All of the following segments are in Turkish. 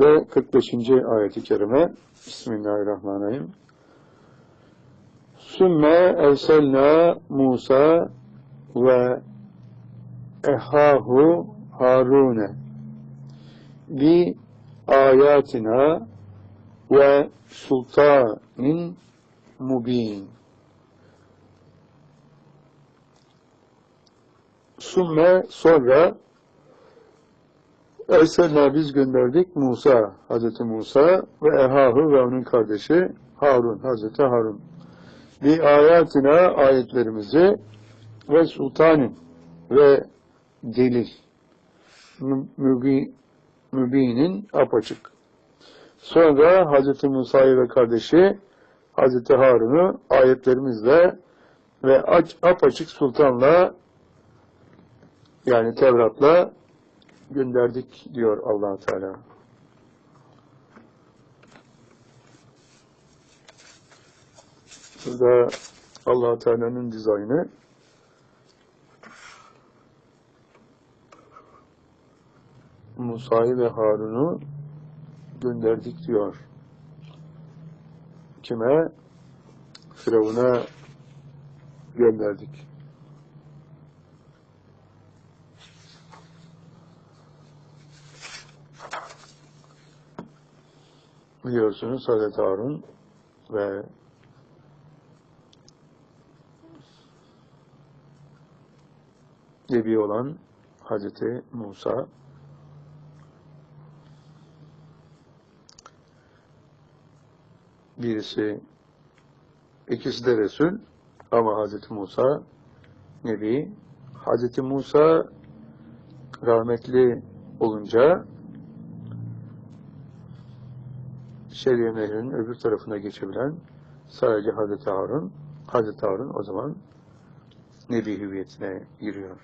ve 45. ayeti kerime Bismillahirrahmanirrahim. Sümme erselna Musa ve ehahu Harune bi ayatina ve sultanin mubin. Sümme sonra Erselna biz gönderdik Musa, Hazreti Musa ve Ehahu ve onun kardeşi Harun, Hazreti Harun. Bir ayatina ayetlerimizi ve sultanin ve delil mübi, mübinin apaçık. Sonra Hazreti Musa'yı ve kardeşi Hazreti Harun'u ayetlerimizle ve aç, apaçık sultanla yani Tevrat'la gönderdik diyor allah Teala. Burada allah Teala'nın dizaynı Musa'yı ve Harun'u gönderdik diyor. Kime? Firavun'a gönderdik. Biliyorsunuz Hazreti Harun ve Nebi olan Hazreti Musa. Birisi ikisi de Resul ama Hazreti Musa Nebi. Hazreti Musa rahmetli olunca Şeriye Nehri'nin öbür tarafına geçebilen sadece Hazreti Harun Hazreti Harun o zaman Nebi hüviyetine giriyor.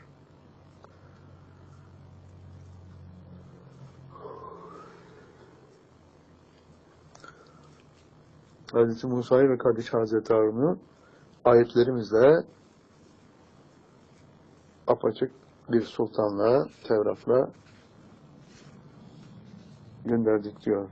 Hz. Musa'yı ve kardeşi Hazreti Harun'u ayetlerimizle apaçık bir sultanla, Tevrat'la gönderdik diyor.